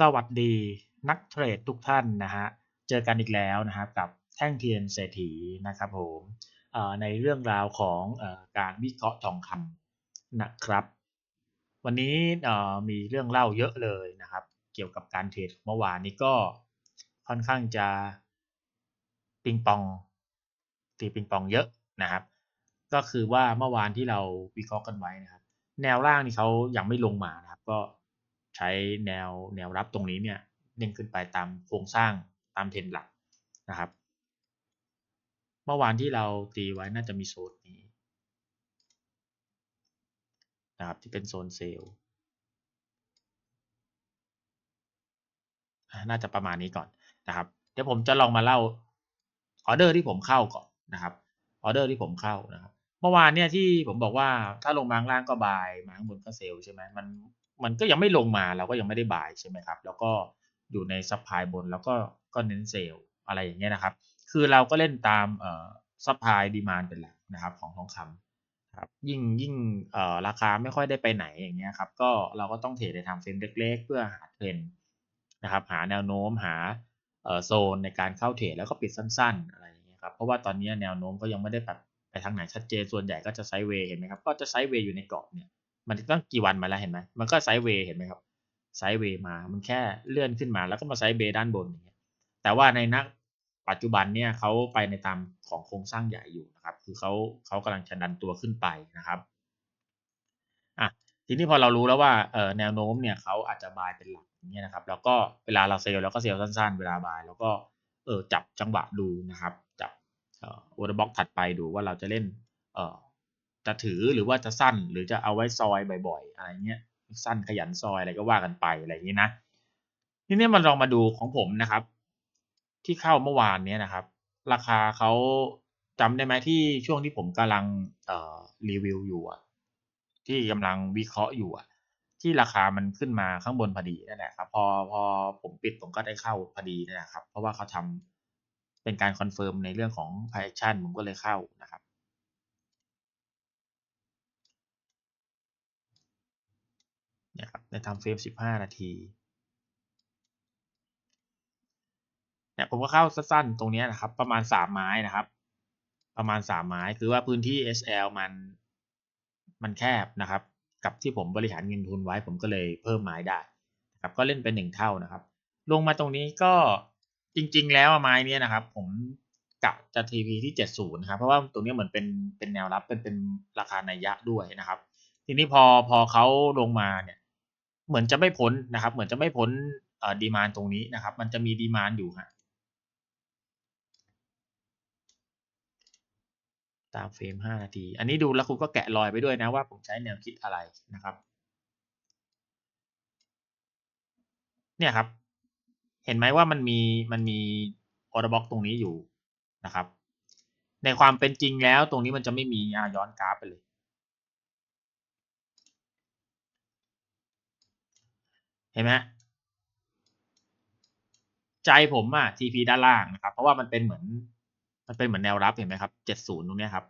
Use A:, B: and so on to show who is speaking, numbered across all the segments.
A: สวัสดีนักเทรดทุกท่านนะฮะ เจอกันอีกแล้วนะครับกับแท่งเทียนเศรษฐีนะครับผมในเรื่องราวของอการวิเคราะห์ทองคำนะครับ วันนี้มีเรื่องเล่าเยอะเลยนะครับ เกี่ยวกับการเทรดเมื่อวานนี้ก็ค่อนข้างจะปิงปองตีปิงปองเยอะนะครับ ก็คือว่าเมื่อวานที่เราวิเคราะห์กันไว้นะครับ แนวล่างนี่เขายังไม่ลงมานะครับ ก็ ใช้แนวแนวรับตรงนี้เนี่ยเด้งขึ้นไปตามโครงสร้างตามเทรนด์หลักนะครับ เมื่อวานที่เราตีไว้น่าจะมีโซนนี้นะครับที่เป็นโซนเซลล์น่าจะประมาณนี้ก่อนนะครับ เดี๋ยวผมจะลองมาเล่าออเดอร์ที่ผมเข้าก่อนนะครับออเดอร์ที่ผมเข้านะครับ เมื่อวานเนี่ยที่ผมบอกว่าถ้าลงมาข้างล่างก็บายมาข้างบนก็เซลล์ใช่ไหมมัน มันก็ยังไม่ลงมาเราก็ยังไม่ได้บายใช่ไหมครับ แล้วก็อยู่ในซัพพลายบนแล้วก็ก็เน้นเซลล์อะไรอย่างเงี้ยนะครับ คือเราก็เล่นตามเอ่อซัพพลายดีมานเป็นหลักนะครับของทองคำครับยิ่งยิ่งเอ่อราคาไม่ค่อยได้ไปไหนอย่างเงี้ยครับก็เราก็ต้องเทรดในทางเฟรมเล็ก ๆ เพื่อหาเทรนนะครับหาแนวโน้มหาเอ่อโซนในการเข้าเทรดแล้วก็ปิดสั้น ๆ อะไรอย่างเงี้ยครับเพราะว่าตอนนี้แนวโน้มก็ยังไม่ได้แบบไปทางไหนชัดเจนส่วนใหญ่ก็จะไซด์เวย์เห็นไหมครับก็จะไซด์เวย์อยู่ในกรอบเนี่ย มันตั้งกี่วันมาแล้วเห็นไหมมันก็ไซด์เวย์เห็นไหมครับไซด์เวย์มา มันแค่เลื่อนขึ้นมาแล้วก็มาไซด์เวย์ด้านบนอย่างเงี้ยแต่ว่าในนักปัจจุบันเนี่ยเขาไปในตามของโครงสร้างใหญ่อยู่นะครับคือเขาเขากำลังจะดันตัวขึ้นไปนะครับอะทีนี้พอเรารู้แล้วว่าเออแนวโน้มเนี่ยเขาอาจจะบายเป็นหลักอย่างเงี้ยนะครับแล้วก็เวลาเราเซลล์เราก็เซลล์สั้นๆ เวลาบายแล้วก็เออจับจังหวะดูนะครับจับเอ่อวอร์บ็อกถัดไปดูว่าเราจะเล่นเอ่อ จะถือหรือว่าจะสั้นหรือจะเอาไว้ซอยบ่อยๆ อะไรเงี้ยสั้นขยันซอยอะไรก็ว่ากันไปอะไรอย่างนี้นะทีนี้มันลองมาดูของผมนะครับ ที่เข้าเมื่อวานเนี้ยนะครับ ราคาเขาจำได้ไหมที่ช่วงที่ผมกำลังเอ่อรีวิวอยู่อะที่กำลังวิเคราะห์อยู่อะที่ราคามันขึ้นมาข้างบนพอดีนั่นแหละครับ พอพอผมปิดผมก็ได้เข้าพอดีนั่นแหละครับ เพราะว่าเขาทำเป็นการคอนเฟิร์มในเรื่องของ p r i action ผมก็เลยเข้านะครับ นี่ยครับในทำเฟรม15 นาทีเนี่ยผมก็เข้าสั้นๆตรงนี้นะครับ ประมาณ 3 ไม้นะครับ ประมาณ 3 ไม้คือว่าพื้นที่ SL มันมันแคบนะครับ กับที่ผมบริหารเงินทุนไว้ผมก็เลยเพิ่มไม้ได้นะครับก็เล่นเป็นหนึ่งเท่านะครับ ลงมาตรงนี้ก็จริง ๆ แล้วไม้นี้นะครับ ผมกะจะ TP ที่ 70นะครับเพราะว่าตรงนี้เหมือนเป็นเป็นแนวรับเป็นเป็นราคาในยะด้วยนะครับ ทีนี้พอพอเขาลงมาเนี่ย เหมือนจะไม่พ้นนะครับ เหมือนจะไม่พ้นดีมานตรงนี้นะครับ มันจะมีดีมานอยู่ฮะตามเฟรม5นาที อันนี้ดูแล้วคุณก็แกะรอยไปด้วยนะว่าผมใช้แนวคิดอะไรนะครับ เนี่ยครับ เห็นไหมว่ามันมีมันมีออร์บ็อกตรงนี้อยู่นะครับ ในความเป็นจริงแล้วตรงนี้มันจะไม่มีย้อนกราฟไปเลย เห็นไหมใจผมอะ TP ด้านล่างนะครับ เพราะว่ามันเป็นเหมือน มันเป็นเหมือนแนวรับเห็นไหมครับ70ตรงนี้ครับ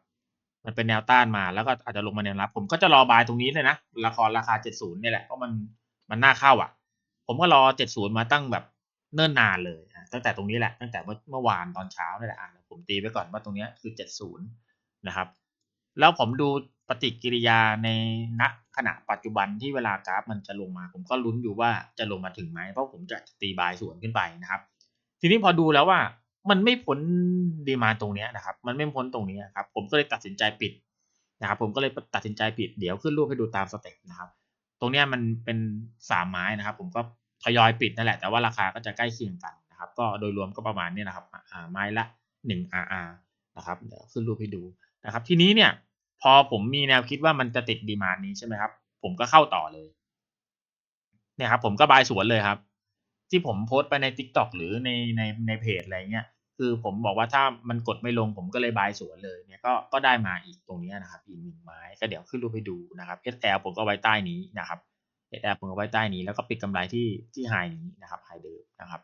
A: มันเป็นแนวต้านมาแล้วก็อาจจะลงมาแนวรับ ผมก็จะรอบายตรงนี้เลยนะละครราคา70เนี่ยแหละเพราะมันมันน่าเข้าอะ ผมก็รอ70มาตั้งแบบเนิ่นนานเลยตั้งแต่ตรงนี้แหละตั้งแต่เมื่อวานตอนเช้านี่แหละอะผมตีไปก่อนว่าตรงนี้คือ70นะครับ แล้วผมดู ปฏิกิริยาในณขณะปัจจุบันที่เวลากราฟมันจะลงมา ผมก็ลุ้นอยู่ว่าจะลงมาถึงไหมเพราะผมจะตีบายสวนขึ้นไปนะครับ ทีนี้พอดูแล้วว่ามันไม่พ้นดีมาตรงนี้นะครับ มันไม่พ้นตรงนี้ครับ ผมก็เลยตัดสินใจปิดนะครับ ผมก็เลยตัดสินใจปิดเดี๋ยวขึ้นรูปให้ดูตามสเต็ปนะครับ ตรงนี้มันเป็นสามไม้นะครับ ผมก็ทยอยปิดนั่นแหละแต่ว่าราคาก็จะใกล้เคียงกันนะครับ ก็โดยรวมก็ประมาณนี้นะครับไม้ละหนึ่ง RR นะครับเดี๋ยวขึ้นรูปให้ดูนะครับ ทีนี้เนี่ย พอผมมีแนวคิดว่ามันจะติดดีมานนี้ใช่ไหมครับ ผมก็เข้าต่อเลย เนี่ยครับ ผมก็บายสวนเลยครับ ที่ผมโพสต์ไปใน t ิ k t o k หรือในในในเพจอะไรเงี้ยคือผมบอกว่าถ้ามันกดไม่ลงผมก็เลยบายสวนเลยเนี่ยก็ก็ได้มาอีกตรงนี้นะครับ อีกหนึ่งไม้ก็เดี๋ยวขึ้นรูปให้ดูนะครับ SL ผมก็ไว้ใต้นี้นะครับ SL ผมก็ไว้ใต้นี้แล้วก็ปิดกำไรที่ที่ไฮนี้นะครับไฮเดิมนะครับ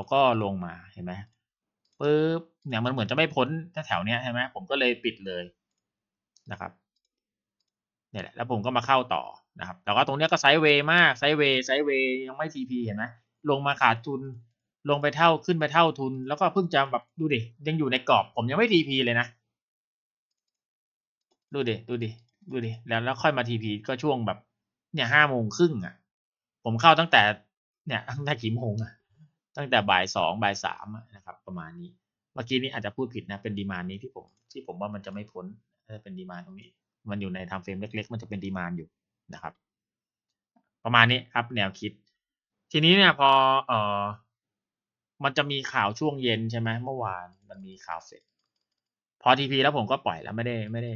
A: เขาก็ลงมาเห็นไหมปึ๊บเนี่ยมันเหมือนจะไม่พ้นแถวเนี้ยใช่ไหมผมก็เลยปิดเลยนะครับเนี่ยแหละแล้วผมก็มาเข้าต่อนะครับแต่ว่าตรงเนี้ยก็ไซด์เวย์มากไซด์เวย์ไซด์เวย์ยังไม่ทีพีเห็นไหมลงมาขาดทุนลงไปเท่าขึ้นไปเท่าทุน แล้วก็เพิ่งจะแบบดูดิยังอยู่ในกรอบ ผมยังไม่ทีพีเลยนะ ดูดิดูดิดูดิแล้วแล้วค่อยมาทีพีก็ช่วงแบบเนี่ยห้าโมงครึ่งอะ ผมเข้าตั้งแต่เนี่ยตั้งแต่กี่โมงอะ ตั้งแต่บ่ายสองบ่ายสามนะครับประมาณนี้ เมื่อกี้นี้อาจจะพูดผิดนะเป็นดีมานนี้ที่ผมที่ผมว่ามันจะไม่พ้นเป็นดีมานตรงนี้ มันอยู่ในไทม์เฟรมเล็ก ๆ มันจะเป็นดีมานอยู่นะครับ ประมาณนี้ครับแนวคิด ทีนี้เนี่ยพอเออมันจะมีข่าวช่วงเย็นใช่ไหมเมื่อวานมันมีข่าวเสร็จ พอทีพีแล้วผมก็ปล่อยแล้วไม่ได้ไม่ได้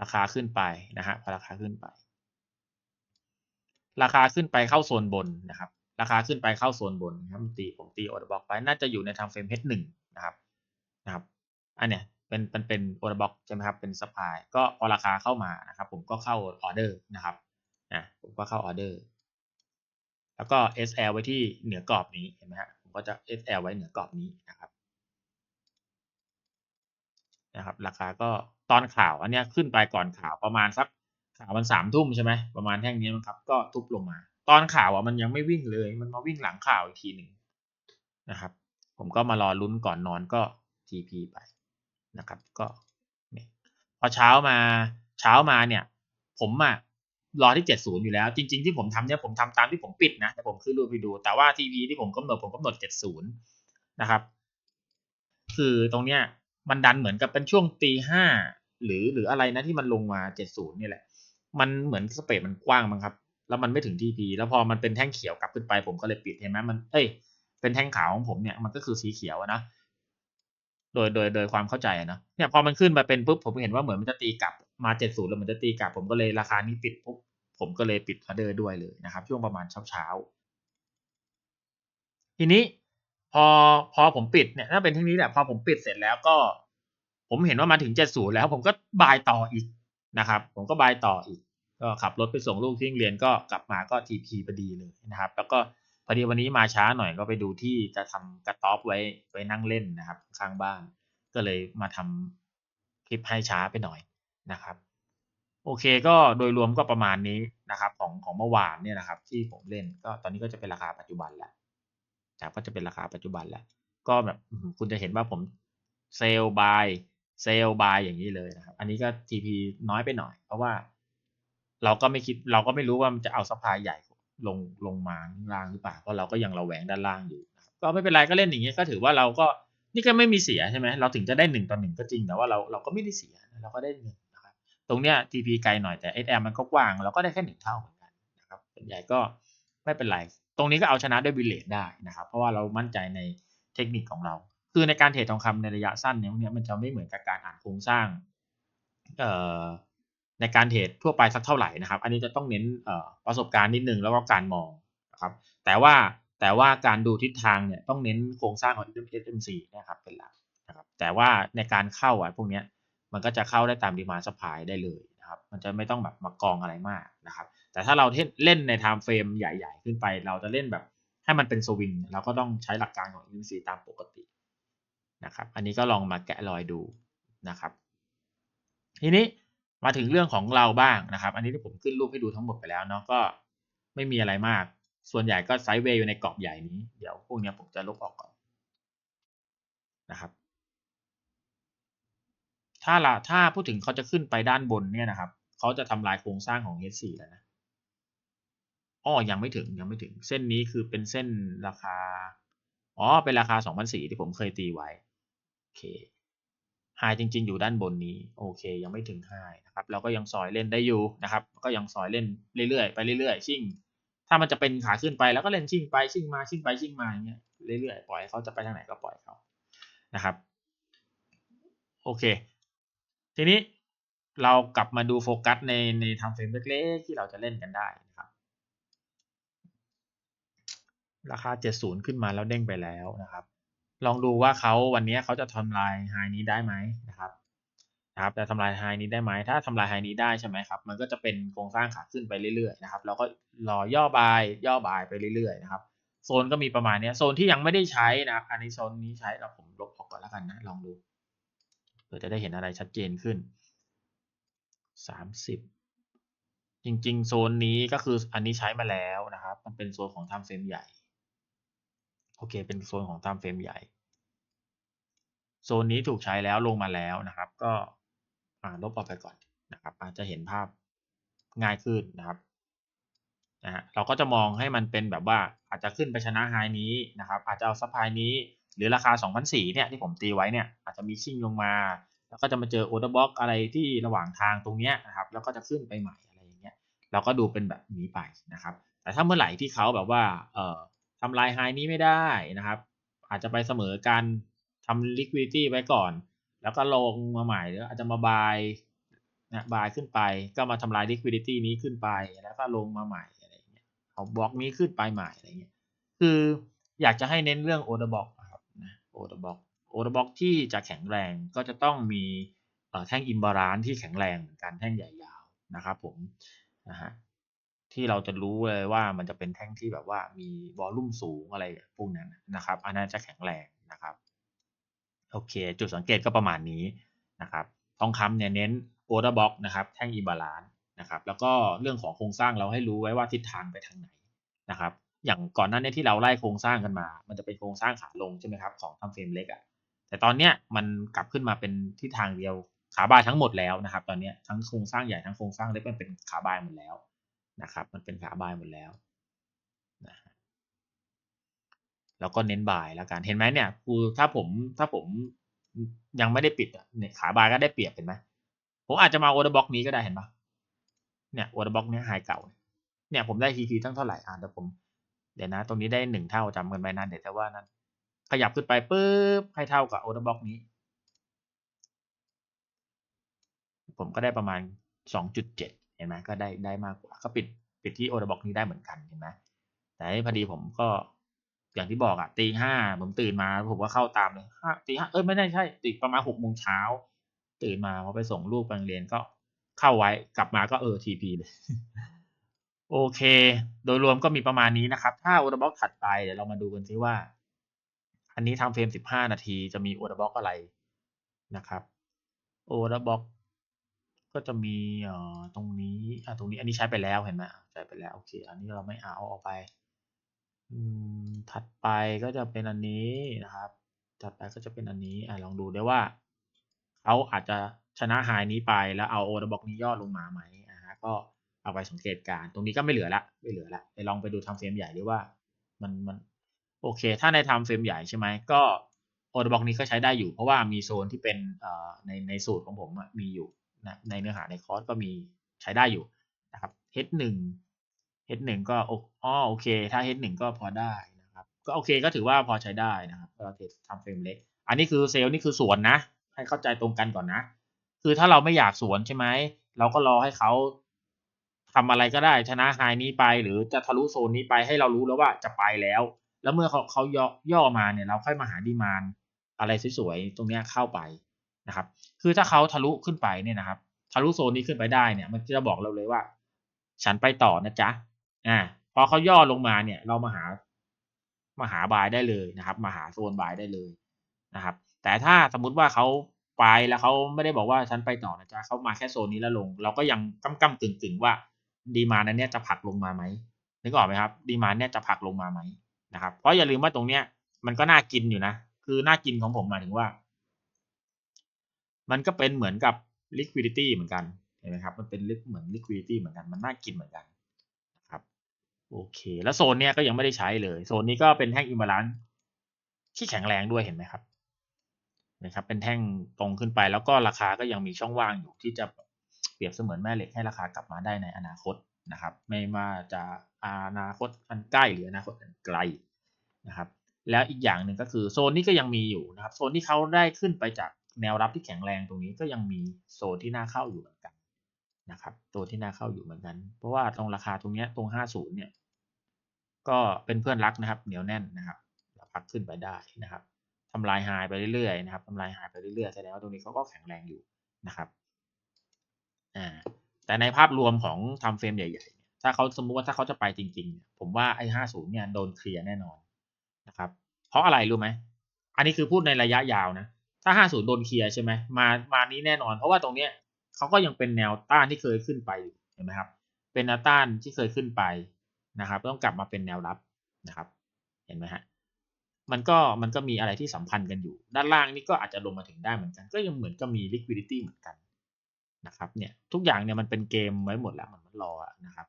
A: ราคาขึ้นไปนะฮะพอราคาขึ้นไป ราคาขึ้นไปเข้าโซนบนนะครับ ราคาขึ้นไปเข้าโซนบนครับตีผมตีออเดอร์บ็อกไปน่าจะอยู่ในทางเฟรม H1 นะครับนะครับอันเนี้ยเป็นเป็นเป็นออเดอร์บ็อกใช่ไหมครับเป็นซัพพลายก็พอราคาเข้ามานะครับผมก็เข้าออเดอร์นะครับนะผมก็เข้าออเดอร์แล้วก็ SL ไว้ที่เหนือกรอบนี้เห็นไหมฮะผมก็จะ SL ไว้เหนือกรอบนี้นะครับนะครับ ราคาก็ตอนข่าวอันเนี้ยขึ้นไปก่อนข่าวประมาณสักข่าวมันสามทุ่มใช่ไหมประมาณแท่งนี้มั้งครับ ก็ทุบลงมา ตอนข่าวอะมันยังไม่วิ่งเลย มันมาวิ่งหลังข่าวอีกทีหนึ่งนะครับ ผมก็มารอลุ้นก่อนนอนก็ TP ไปนะครับ ก็พอเช้ามาเช้ามาเนี่ย ผมอะรอที่เจ็ดศูนย์อยู่แล้ว จริง ๆ ที่ผมทำเนี่ยผมทำตามที่ผมปิดนะแต่ผมขึ้นรูปไปดู แต่ว่าทีวีที่ผมกำหนดผมกำหนดเจ็ดศูนย์นะครับ คือตรงเนี้ยมันดันเหมือนกับเป็นช่วงตีห้าหรือหรืออะไรนะที่มันลงมาเจ็ดศูนย์นี่แหละ มันเหมือนสเปซมันกว้างมั้งครับ แล้วมันไม่ถึงทีพีแล้วพอมันเป็นแท่งเขียวกลับขึ้นไปผมก็เลยปิดเห็นไหมมันเอ้ยเป็นแท่งขาวของผมเนี่ยมันก็คือสีเขียวนะโดยโดยโดยความเข้าใจนะเนี่ยพอมันขึ้นมาเป็นปุ๊บผมเห็นว่าเหมือนมันจะตีกลับมาเจ็ดศูนย์แล้วมันจะตีกลับ ผมก็เลยราคานี้ปิดปุ๊บผมก็เลยปิดออเดอร์ด้วยเลยนะครับ ช่วงประมาณเช้าเช้าทีนี้พอพอผมปิดเนี่ยถ้าเป็นที่นี้แหละพอผมปิดเสร็จแล้วก็ ผมเห็นว่ามาถึงเจ็ดศูนย์แล้ว ผมก็บายต่ออีกนะครับ ผมก็บายต่ออีก ก็ขับรถไปส่งลูกที่โรงเรียนก็กลับมาก็ทีพีพอดีเลยนะครับ แล้วก็พอดีวันนี้มาช้าหน่อยก็ไปดูที่จะทำกระต๊อบไว้ไว้นั่งเล่นนะครับ ข้างบ้านก็เลยมาทำคลิปให้ช้าไปหน่อยนะครับ โอเคก็โดยรวมก็ประมาณนี้นะครับ ของของเมื่อวานเนี่ยนะครับ ที่ผมเล่นก็ตอนนี้ก็จะเป็นราคาปัจจุบันแล้วนะครับก็จะเป็นราคาปัจจุบันแล้ว ก็แบบคุณจะเห็นว่าผมเซลบายเซลบายอย่างนี้เลยนะครับ อันนี้ก็ TP น้อยไปหน่อย เพราะว่า เราก็ไม่คิดเราก็ไม่รู้ว่ามันจะเอาซัพพายใหญ่ลงลงมาข้างล่างหรือเปล่าเพราะเราก็ยังระแวงด้านล่างอยู่ ก็ไม่เป็นไรก็เล่นอย่างเงี้ยก็ถือว่าเราก็นี่ก็ไม่มีเสียใช่ไหมเราถึงจะได้หนึ่งต่อหนึ่งก็จริงแต่ว่าเราเราก็ไม่ได้เสียเราก็ได้เงินนะครับตรงเนี้ย TP ไกลหน่อยแต่ SM มันก็กว้างเราก็ได้แค่หนึ่งเท่าเหมือนกันนะครับส่วนใหญ่ก็ไม่เป็นไร ตรงนี้ก็เอาชนะด้วยบิลเลตได้นะครับ เพราะว่าเรามั่นใจในเทคนิคของเรา คือในการเทรดทองคำในระยะสั้นเนี่ยมันจะไม่เหมือนกับการอ่านโครงสร้างเอ่อ ในการเทรดทั่วไปสักเท่าไหร่นะครับ อันนี้จะต้องเน้นประสบการณ์นิดนึงแล้วก็การมองนะครับ แต่ว่าแต่ว่าการดูทิศทางเนี่ยต้องเน้นโครงสร้างของ SMC นะครับเป็นหลักนะครับ แต่ว่าในการเข้าอะพวกนี้มันก็จะเข้าได้ตามดีมาสปายได้เลยนะครับ มันจะไม่ต้องแบบมากองอะไรมากนะครับ แต่ถ้าเราเล่นในไทม์เฟรมใหญ่ ๆ ขึ้นไป เราจะเล่นแบบให้มันเป็นสวิงเราก็ต้องใช้หลักการของ SMC ตามปกตินะครับ อันนี้ก็ลองมาแกะรอยดูนะครับ ทีนี้ มาถึงเรื่องของเราบ้างนะครับ อันนี้ที่ผมขึ้นรูปให้ดูทั้งหมดไปแล้วเนาะก็ไม่มีอะไรมาก ส่วนใหญ่ก็ไซด์เวย์อยู่ในกรอบใหญ่นี้ เดี๋ยวพวกนี้ผมจะลบออกก่อนนะครับ ถ้าละถ้าพูดถึงเขาจะขึ้นไปด้านบนเนี่ยนะครับเขาจะทำลายโครงสร้างของ H4 แล้วนะอ๋อยังไม่ถึงยังไม่ถึง เส้นนี้คือเป็นเส้นราคา อ๋อ เป็นราคา 2,004 ที่ผมเคยตีไว้ โอเค ไฮจริง ๆ อยู่ด้านบนนี้โอเค ยังไม่ถึงไฮนะครับเราก็ยังซอยเล่นได้อยู่นะครับ ก็ยังซอยเล่นเรื่อยๆไปเรื่อยๆชิ่ง ถ้ามันจะเป็นขาขึ้นไปแล้วก็เล่นชิ่งไปชิ่งมาชิ่งไปชิ่งมาอย่างเงี้ยเรื่อยๆปล่อยเขาจะไปทางไหนก็ปล่อยเขานะครับโอเค ทีนี้เรากลับมาดูโฟกัสในในทำเฟรมเล็กๆที่เราจะเล่นกันได้นะครับ ราคา 70 ขึ้นมาแล้วเด้งไปแล้วนะครับ ลองดูว่าเขาวันนี้เขาจะทำลายไฮนี้ได้ไหมนะครับนะครับจะทำลายไฮนี้ได้ไหมถ้าทำลายไฮนี้ได้ใช่ไหมครับมันก็จะเป็นโครงสร้างขาขึ้นไปเรื่อยๆนะครับเราก็รอย่อบายย่อบายไปเรื่อยๆนะครับโซนก็มีประมาณนี้โซนที่ยังไม่ได้ใช้นะครับ อันนี้โซนนี้ใช้เราผมลบออกก่อนแล้วกันนะลองดูเพื่อจะได้เห็นอะไรชัดเจนขึ้นสามสิบจริงๆ โซนนี้ก็คืออันนี้ใช้มาแล้วนะครับ มันเป็นโซนของ time frame ใหญ่ โอเค เป็นโซนของ time frame ใหญ่ โซนนี้ถูกใช้แล้วลงมาแล้วนะครับ ก็ลบออกไปก่อนนะครับ อาจจะเห็นภาพง่ายขึ้นนะครับนะฮะเราก็จะมองให้มันเป็นแบบว่าอาจจะขึ้นไปชนะไฮนี้นะครับ อาจจะเอาซัพพลายนี้ หรือราคา 2,004เนี่ยที่ผมตีไว้เนี่ยอาจจะมีชิ่งลงมา แล้วก็จะมาเจอโอเดอร์บ็อกอะไรที่ระหว่างทางตรงเนี้ยนะครับ แล้วก็จะขึ้นไปใหม่อะไรอย่างเงี้ยเราก็ดูเป็นแบบนี้ไปนะครับ แต่ถ้าเมื่อไหร่ที่เขาแบบว่าเออ ทำลายไฮนี้ไม่ได้นะครับ อาจจะไปเสมอกันทำ liquidity ไว้ก่อน แล้วก็ลงมาใหม่หรืออาจจะมาบายนะบายขึ้นไปก็มาทำลาย liquidity นี้ขึ้นไปแล้วก็ลงมาใหม่อะไรเงี้ยเอาบล็อกนี้ขึ้นไปใหม่อะไรเงี้ยคืออยากจะให้เน้นเรื่อง order block นะครับนะ order block order block ที่จะแข็งแรงก็จะต้องมีแท่งอิมบาลานที่แข็งแรงเหมือนกันแท่งใหญ่ยาวนะครับผมนะฮะ ที่เราจะรู้เลยว่ามันจะเป็นแท่งที่แบบว่ามีวอลลุ่มสูงอะไรพวกนั้นนะครับ อันนั้นจะแข็งแรงนะครับโอเค จุดสังเกตก็ประมาณนี้นะครับ ทองคำเนี่ยเน้น order block นะครับ แท่งอิมบาลานนะครับ แล้วก็เรื่องของโครงสร้างเราให้รู้ไว้ว่าทิศทางไปทางไหนนะครับ อย่างก่อนหน้านี้ที่เราไล่โครงสร้างกันมา มันจะเป็นโครงสร้างขาลงใช่ไหมครับของทำเฟรมเล็กอะ่ะ แต่ตอนเนี้ยมันกลับขึ้นมาเป็นทิศทางเดียวขาบายทั้งหมดแล้วนะครับ ตอนนี้ทั้งโครงสร้างใหญ่ทั้งโครงสร้างเล็กมันเป็นขาบายหมดแล้ว นะครับ มันเป็นขาบายหมดแล้วนะแล้วก็เน้นบายแล้วกันเห็นไหมเนี่ยคือถ้าผมถ้าผมยังไม่ได้ปิดเนี่ยขาบายก็ได้เปรียบเห็นไหมผมอาจจะมาโอเดอร์บ็อกนี้ก็ได้เห็นปะเนี่ยโอเดอร์บ็อกเนี้ยไฮเก่า เนี่ยผมได้ทีทีตั้งเท่าไหร่อ่าเดี๋ยวผมเดี๋ยวนะ ตรงนี้ได้หนึ่งเท่าจำกันไว้นเดี๋ยวจะว่านั้นขยับขึ้นไปปุ๊บให้เท่ากับโอเดอร์บ็อกนี้ ผมก็ได้ประมาณสองจุดเจ็ด เห็นไหมก็ได้ได้มากกว่าก็ปิดปิดที่โอเดบ็อกนี้ได้เหมือนกันเห็นไหมแต่พอดีผมก็อย่างที่บอกอะตีห้าผมตื่นมาผมก็เข้าตามเลยห้าตีห้าเอ้ยไม่ได้ใช่ตีประมาณหกโมงเช้าตื่นมาพอไปส่งลูกไปโรงเรียนก็เข้าไว้กลับมาก็เออทีพีเลยโอเค โดยรวมก็มีประมาณนี้นะครับ ถ้าโอเดบ็อกถัดไปเดี๋ยวเรามาดูกันซิว่า อันนี้ทำเฟรมสิบห้านาทีจะมีโอเดบ็อกอะไรนะครับโอเดบ็อก ก็จะมีเอ่อตรงนี้อ่าตรงนี้อันนี้ใช้ไปแล้วเห็นไหมใช้ไปแล้วโอเคอันนี้เราไม่เอาออกไปอืมถัดไปก็จะเป็นอันนี้นะครับ ถัดไปก็จะเป็นอันนี้อ่าลองดูได้ว่าเขาอาจจะชนะไฮนี้ไปแล้วเอาโอเดอร์บ็อกนี้ย่อลงมาไหมอ่าก็เอาไปสังเกตการ ตรงนี้ก็ไม่เหลือละไม่เหลือละไปลองไปดูทำเฟรมใหญ่ดีว่ามันมันโอเค ถ้าในทำเฟรมใหญ่ใช่ไหมก็โอเดอร์บ็อกนี้ก็ใช้ได้อยู่เพราะว่ามีโซนที่เป็นเอ่อในในสูตรของผมมีอยู่ นะในเนื้อหาในคอร์สก็มีใช้ได้อยู่นะครับ H1 H1 ก็อ๋อโอเค ถ้า H1 ก็พอได้นะครับ ก็โอเคก็ถือว่าพอใช้ได้นะครับเราเททำเฟรมเล็ก อันนี้คือเซลล์นี่คือสวนนะ ให้เข้าใจตรงกันก่อนนะ คือถ้าเราไม่อยากสวนใช่ไหม เราก็รอให้เขาทำอะไรก็ได้ชนะไฮนี้ไป หรือจะทะลุโซนนี้ไปให้เรารู้แล้วว่าจะไปแล้ว แล้วเมื่อเขาเขาย่อย่อมาเนี่ยเราค่อยมาหาดีมานอะไรสวยๆตรงนี้เข้าไป นะครับ คือถ้าเขาทะลุขึ้นไปเนี่ยนะครับ ทะลุโซนนี้ขึ้นไปได้เนี่ย มันจะบอกเราเลยว่า ฉันไปต่อนะจ๊ะ อ่า พอเขาย่อลงมาเนี่ย เรามาหา มาหาบายได้เลยนะครับ มาหาโซนบายได้เลยนะครับ แต่ถ้าสมมุติว่าเขาไปแล้วเขาไม่ได้บอกว่าฉันไปต่อนะจ๊ะเขามาแค่โซนนี้แล้วลง เราก็ยังก้ำก้ำกึ่งกึ่งว่าดีมานั้นเนี่ยจะผักลงมาไหมนึกออกไหมครับ ดีมาเนี่ยจะผักลงมาไหมนะครับ เพราะอย่าลืมว่าตรงเนี้ยมันก็น่ากินอยู่นะ คือน่ากินของผมหมายถึงว่า มันก็เป็นเหมือนกับ liquidity เหมือนกันเห็นไหมครับ มันเป็นลึกเหมือน liquidity เหมือนกัน มันน่ากินเหมือนกันนะครับ โอเค แล้วโซนเนี้ยก็ยังไม่ได้ใช้เลย โซนนี้ก็เป็นแท่งอิมบาลานซ์ที่แข็งแรงด้วยเห็นไหมครับนะครับ เป็นแท่งตรงขึ้นไป แล้วก็ราคาก็ยังมีช่องว่างอยู่ที่จะเปรียบเสมือนแม่เหล็กให้ราคากลับมาได้ในอนาคตนะครับ ไม่ว่าจะอนาคตอันใกล้หรืออนาคตอันไกลนะครับ แล้วอีกอย่างหนึ่งก็คือโซนนี้ก็ยังมีอยู่นะครับ โซนที่เขาได้ขึ้นไปจาก แนวรับที่แข็งแรงตรงนี้ก็ยังมีโซนที่น่าเข้าอยู่เหมือนกันนะครับตัวที่น่าเข้าอยู่เหมือนกัน เพราะว่าตรงราคาตรงนี้ตรง 50 เนี่ย ก็เป็นเพื่อนรักนะครับ เหนียวแน่นนะครับพักขึ้นไปได้นะครับทำลายหายไปเรื่อยๆนะครับทำลายหายไปเรื่อยๆแสดงว่าตรงนี้เขาก็แข็งแรงอยู่นะครับอ่าแต่ในภาพรวมของทำเฟรมใหญ่ๆ ถ้าเขาสมมุติว่าถ้าเขาจะไปจริงๆเนี่ยผมว่าไอ้ห้าศูนย์เนี่ยโดนเคลียร์แน่นอนนะครับ เพราะอะไรรู้ไหม อันนี้คือพูดในระยะยาวนะ ถ้าห้าศูนย์โดนเคลียร์ใช่ไหมมามานี้แน่นอน เพราะว่าตรงเนี้ยเขาก็ยังเป็นแนวต้านที่เคยขึ้นไปอยู่เห็นไหมครับ เป็นแนวต้านที่เคยขึ้นไปนะครับ ต้องกลับมาเป็นแนวรับนะครับ เห็นไหมฮะมันก็มันก็มีอะไรที่สัมพันธ์กันอยู่ ด้านล่างนี่ก็อาจจะลงมาถึงได้เหมือนกัน ก็ยังเหมือนก็มี liquidity เหมือนกันนะครับเนี่ยทุกอย่างเนี่ยมันเป็นเกมไว้หมดแล้วมันมันรอนะครับ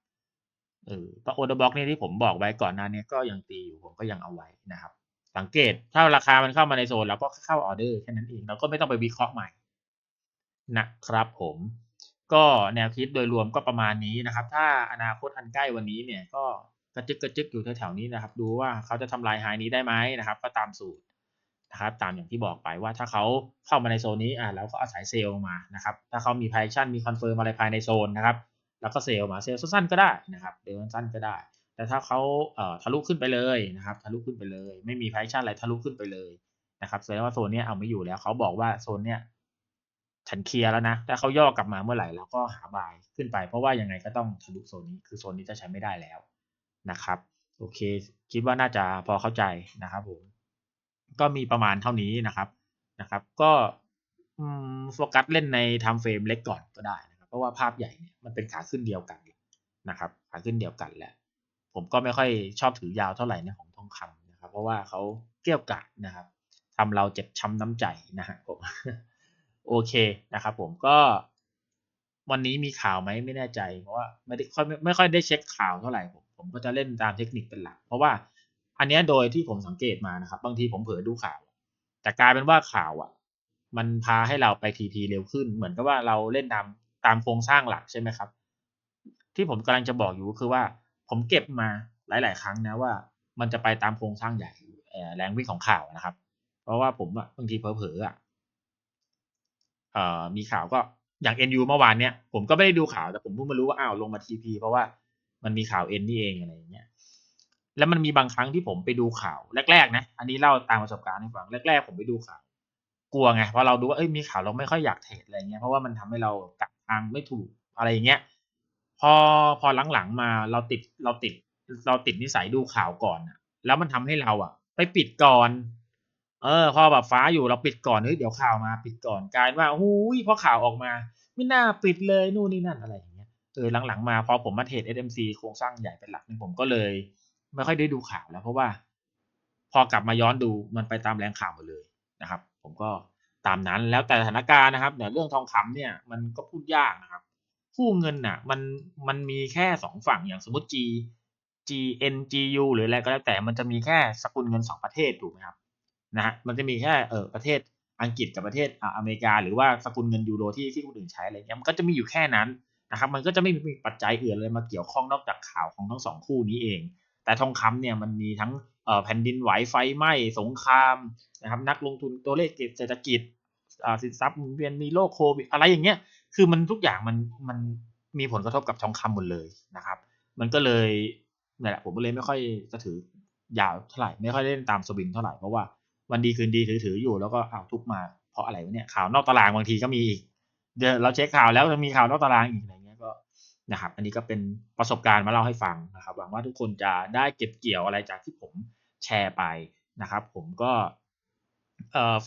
A: เออตัวโอเดอร์บ็อกเนี่ยที่ผมบอกไว้ก่อนหน้านี้ก็ยังตีอยู่ผมก็ยังเอาไว้นะครับ สังเกตถ้าราคามันเข้ามาในโซนเราก็เข้าออเดอร์แค่นั้นเองเราก็ไม่ต้องไปวิเคราะห์ใหม่นะครับผมก็แนวคิดโดยรวมก็ประมาณนี้นะครับ ถ้าอนาคตอันใกล้วันนี้เนี่ยก็กระจึกกระจึกอยู่แถวๆนี้นะครับ ดูว่าเขาจะทำลายไฮนี้ได้ไหมนะครับ ก็ตามสูตรนะครับ ตามอย่างที่บอกไปว่าถ้าเขาเข้ามาในโซนนี้อ่าแล้วก็อาศัยเซลล์มานะครับ ถ้าเขามี position มีคอนเฟิร์มอะไรภายในโซนนะครับ แล้วก็เซลล์มาเซลล์สั้นๆก็ได้นะครับเดินสั้นก็ได้ แต่ถ้าเขาเอ่อทะลุขึ้นไปเลยนะครับทะลุขึ้นไปเลย ไม่มี position อะไรทะลุขึ้นไปเลยนะครับแสดงว่าโซนเนี้ยเอาไม่อยู่แล้วเขาบอกว่าโซนเนี้ยฉันเคลียร์แล้วนะถ้าเขาย่อกลับมาเมื่อไหร่เราก็หาบายขึ้นไป เพราะว่ายังไงก็ต้องทะลุโซนนี้คือโซนนี้จะใช้ไม่ได้แล้วนะครับ โอเค คิดว่าน่าจะพอเข้าใจนะครับผมก็มีประมาณเท่านี้นะครับนะครับ ก็โฟกัสเล่นในไทม์เฟรมเล็กก่อนก็ได้นะครับเพราะว่าภาพใหญ่เนี่ยมันเป็นขาขึ้นเดียวกันนะครับ ขาขึ้นเดียวกันแหละ ผมก็ไม่ค่อยชอบถือยาวเท่าไหร่ในของทองคำนะครับ เพราะว่าเขาเกี่ยวกาดนะครับทำเราเจ็บช้ำน้ำใจนะฮะผมโอเคนะครับ ผมก็วันนี้มีข่าวไหมไม่แน่ใจ เพราะว่าไม่ได้ค่อยไม่ค่อยได้เช็คข่าวเท่าไหร่ผมผมก็จะเล่นตามเทคนิคเป็นหลัก เพราะว่าอันนี้โดยที่ผมสังเกตมานะครับ บางทีผมเผลอดูข่าว แต่กลายเป็นว่าข่าวอะ มันพาให้เราไปทีทีเร็วขึ้น เหมือนกับว่าเราเล่นตามตามโครงสร้างหลักใช่ไหมครับ ที่ผมกำลังจะบอกอยู่คือว่า ผมเก็บมาหลาย ๆ ครั้งนะว่ามันจะไปตามโครงสร้างใหญ่แรงวิ่งของข่าวนะครับ เพราะว่าผมบางทีเผลอๆอะเอ่อมีข่าวก็อย่าง NU เมื่อวานเนี้ยผมก็ไม่ได้ดูข่าวแต่ผมเพิ่งมารู้ว่าอ้าวลงมา TP เพราะว่ามันมีข่าว N นี่เองอะไรอย่างเงี้ยแล้วมันมีบางครั้งที่ผมไปดูข่าวแรก ๆ นะ อันนี้เล่าตามประสบการณ์ให้ฟังแรก ๆ ผมไปดูข่าว กลัวไงเพราะเราดูว่าเอ้ยมีข่าวเราไม่ค่อยอยากเทรดอะไรเงี้ยเพราะว่ามันทำให้เรากักทางไม่ถูกอะไรอย่างเงี้ย พอพอหลังๆมาเราติดเราติด เราติดนิสัยดูข่าวก่อนอะแล้วมันทำให้เราอะ ไปปิดก่อน เออ พอแบบฟ้าอยู่เราปิดก่อนเฮ้ยเดี๋ยวข่าวมาปิดก่อนกลายว่าหูยพอข่าวออกมา ไม่น่าปิดเลยนู่นนี่นั่นอะไรอย่างเงี้ยเออหลังๆมาพอผมมาเทรด SMC โครงสร้างใหญ่เป็นหลักนี่ผมก็เลย ไม่ค่อยได้ดูข่าวแล้ว เพราะว่า พอกลับมาย้อนดูมันไปตามแรงข่าวหมดเลยนะครับ ผมก็ตามนั้นแล้วแต่สถานการณ์นะครับเนี่ยเรื่องทองคำเนี่ย มันก็พูดยากนะครับ คู่เงินน่ะ มันมันมีแค่สองฝั่งอย่างสมมติ G G N G U หรืออะไรก็แล้วแต่มันจะมีแค่สกุลเงินสองประเทศถูกไหมครับนะฮะมันจะมีแค่เออประเทศอังกฤษกับประเทศอเมริกา หรือว่าสกุลเงินยูโรที่ที่คนอื่นใช้อะไรเงี้ยมันก็จะมีอยู่แค่นั้นนะครับมันก็จะไม่มีปัจจัยอื่นเลยมาเกี่ยวข้องนอกจากข่าวของทั้งสองคู่นี้เอง แต่ทองคำเนี่ยมันมีทั้งแผ่นดินไหวไฟไหม้สงครามนะครับนักลงทุนตัวเลขเศรษฐกิจสินทรัพย์เวียนมีโรคโควิดอะไรอย่างเงี้ย คือมันทุกอย่างมันมันมีผลกระทบกับทองคำหมดเลยนะครับ มันก็เลยนี่แหละผมก็เลยไม่ค่อยจะถือยาวเท่าไหร่ไม่ค่อยเล่นตามสวิงเท่าไหร่เพราะว่าวันดีคืนดีถือถืออยู่แล้วก็อ้าวทุบมาเพราะอะไรวะเนี่ยข่าวนอกตารางบางทีก็มีอีกเดี๋ยวเราเช็คข่าวแล้วจะมีข่าวนอกตารางอีกอะไรเงี้ยก็นะครับ อันนี้ก็เป็นประสบการณ์มาเล่าให้ฟังนะครับหวังว่าทุกคนจะได้เก็บเกี่ยวอะไรจากที่ผมแชร์ไปนะครับ ผมก็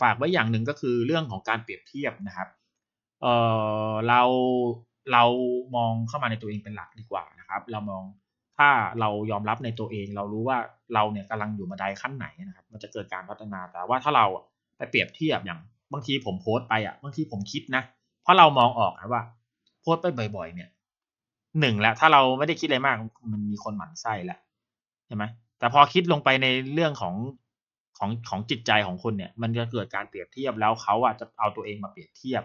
A: ฝากไว้อย่างหนึ่งก็คือเรื่องของการเปรียบเทียบนะครับ เออเราเรามองเข้ามาในตัวเองเป็นหลักดีกว่านะครับ เรามองถ้าเรายอมรับในตัวเอง เรารู้ว่าเราเนี่ยกำลังอยู่มาไดขั้นไหนนะครับ มันจะเกิดการพัฒนาแต่ว่าถ้าเราไปเปรียบเทียบอย่างบางทีผมโพสต์ไปอะบางทีผมคิดนะ เพราะเรามองออกนะว่า โพสต์ไปบ่อย ๆ เนี่ยหนึ่งแล้วถ้าเราไม่ได้คิดอะไรมากมันมีคนหมั่นไส้แล้วใช่ไหมแต่พอคิดลงไปในเรื่องของของของจิตใจของคนเนี่ย มันจะเกิดการเปรียบเทียบแล้วเขาอะจะเอาตัวเองมาเปรียบเทียบ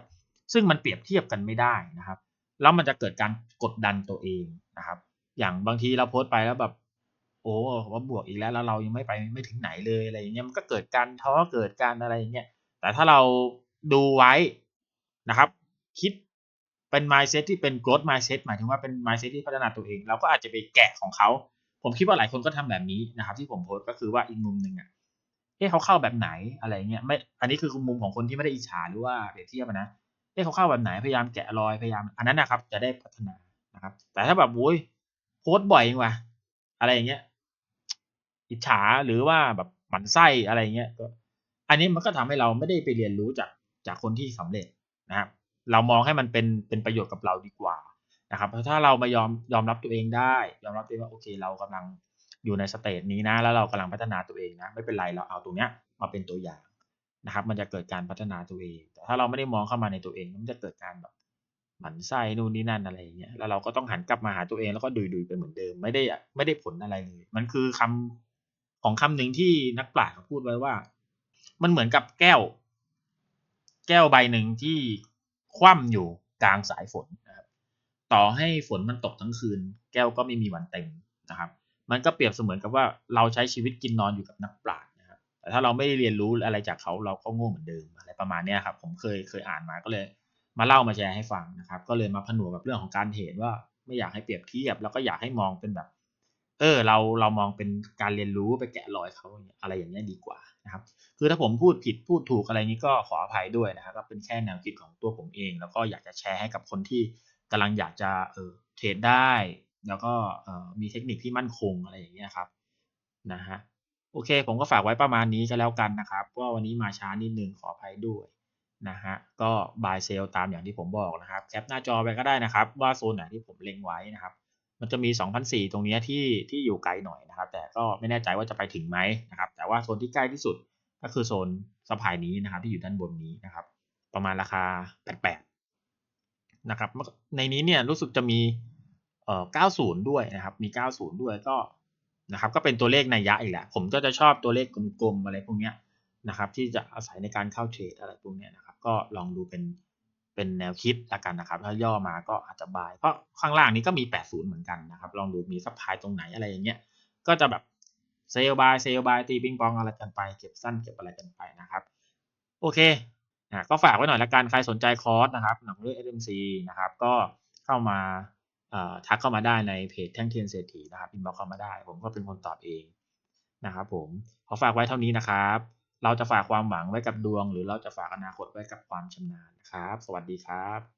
A: ซึ่งมันเปรียบเทียบกันไม่ได้นะครับ แล้วมันจะเกิดการกดดันตัวเองนะครับ อย่างบางทีเราโพสต์ไปแล้วแบบโอ้ว่าบวกอีกแล้วแล้วเรายังไม่ไปไม่ถึงไหนเลยอะไรอย่างเงี้ยมันก็เกิดการท้อเกิดการอะไรอย่างเงี้ยแต่ถ้าเราดูไว้นะครับ คิดเป็น mindset ที่เป็น growth mindset หมายถึงว่าเป็น mindset ที่พัฒนาตัวเอง เราก็อาจจะไปแกะของเขา ผมคิดว่าหลายคนก็ทำแบบนี้นะครับ ที่ผมโพสก็คือว่าอีกมุมหนึ่งอะเฮ้เขาเข้าแบบไหนอะไรเงี้ยไม่อันนี้คือมุมของคนที่ไม่ได้อิจฉาหรือว่าเปรียบเทียบนะ เฮ้เขาเข้าแบบไหนพยายามแกะรอยพยายาม อันนั้นนะครับ จะได้พัฒนานะครับ แต่ถ้าแบบโว้ยโพสบ่อยจังวะอะไรอย่างเงี้ย อิจฉาหรือว่าแบบหมันไส้อะไรเงี้ยก็ อันนี้มันก็ทำให้เราไม่ได้ไปเรียนรู้จากจากคนที่สำเร็จนะครับเรามองให้มันเป็นเป็นประโยชน์กับเราดีกว่านะครับเพราะถ้าเรามายอมยอมรับตัวเองได้ ยอมรับตัวเองว่าโอเค เรากำลังอยู่ในสเตจนี้นะ แล้วเรากำลังพัฒนาตัวเองนะ ไม่เป็นไรเราเอาตรงเนี้ยมาเป็นตัวอย่าง นะครับ มันจะเกิดการพัฒนาตัวเอง แต่ถ้าเราไม่ได้มองเข้ามาในตัวเองมันจะเกิดการแบบหมันไส้นู่นนี่นั่นอะไรอย่างเงี้ยแล้วเราก็ต้องหันกลับมาหาตัวเองแล้วก็ดุยดุยไปเหมือนเดิมไม่ได้ไม่ได้ผลอะไรเลย มันคือคำของคำหนึ่งที่นักปราชญ์เขาพูดไว้ว่า มันเหมือนกับแก้ว แก้วใบหนึ่งที่คว่ำอยู่กลางสายฝนนะครับ ต่อให้ฝนมันตกทั้งคืน แก้วก็ไม่มีวันเต็มนะครับ มันก็เปรียบเสมือนกับว่าเราใช้ชีวิตกินนอนอยู่กับนักปราชญ์ แต่ถ้าเราไม่ได้เรียนรู้อะไรจากเขาเราก็โง่เหมือนเดิมอะไรประมาณนี้ครับผมเคยเคยอ่านมาก็เลย มาเล่ามาแชร์ให้ฟังนะครับ ก็เลยมาผนวกกับเรื่องของการเห็นว่าไม่อยากให้เปรียบเทียบแล้วก็อยากให้มองเป็นแบบ เออ เราเรามองเป็นการเรียนรู้ไปแกะรอยเขาอะไรอย่างนี้ดีกว่านะครับ คือถ้าผมพูดผิดพูดถูกอะไรนี้ก็ขออภัยด้วยนะครับก็เป็นแค่แนวคิดของตัวผมเอง แล้วก็อยากจะแชร์ให้กับคนที่กำลังอยากจะเออเทรดได้ แล้วก็เออมีเทคนิคที่มั่นคงอะไรอย่างเงี้ยครับนะฮะ โอเค ผมก็ฝากไว้ประมาณนี้ก็แล้วกันนะครับว่าวันนี้มาช้านิดนึงขออภัยด้วยนะฮะก็บายเซลตามอย่างที่ผมบอกนะครับแคปหน้าจอไปก็ได้นะครับ ว่าโซนไหนที่ผมเล็งไว้นะครับ มันจะมี 2,004 ตรงนี้ที่ที่อยู่ไกลหน่อยนะครับ แต่ก็ไม่แน่ใจว่าจะไปถึงไหมนะครับ แต่ว่าโซนที่ใกล้ที่สุดก็คือโซนสะพายนี้นะครับ ที่อยู่ด้านบนนี้นะครับ ประมาณราคา 88 นะครับ ในนี้เนี่ยรู้สึกจะมีเอ่อ90 ด้วยนะครับ มี 90 ด้วยก็ นะครับก็เป็นตัวเลขในยะอีกแหละผมก็จะชอบตัวเลขกลมๆอะไรพวกเนี้ยนะครับที่จะอาศัยในการเข้าเทรดอะไรพวกเนี้ยนะครับก็ลองดูเป็นเป็นแนวคิดละกันนะครับ ถ้าย่อมาก็อาจจะบายเพราะข้างล่างนี้ก็มี 80 เหมือนกันนะครับ ลองดูมีซัพพลายตรงไหนอะไรอย่างเงี้ยก็จะแบบเซลบายเซลบายตีปิงปองอะไรกันไป เก็บสั้นเก็บอะไรกันไปนะครับ โอเคนะก็ฝากไว้หน่อยละกันใครสนใจคอร์สนะครับหนังเรื่อง SMC นะครับก็เข้ามา ทักเข้ามาได้ในเพจแท่งเทียนเศรษฐีนะครับอินบ็อกเข้ามาได้ ผมก็เป็นคนตอบเองนะครับผมขอฝากไว้เท่านี้นะครับ เราจะฝากความหวังไว้กับดวง หรือเราจะฝากอนาคตไว้กับความชำนาญนะครับ สวัสดีครับ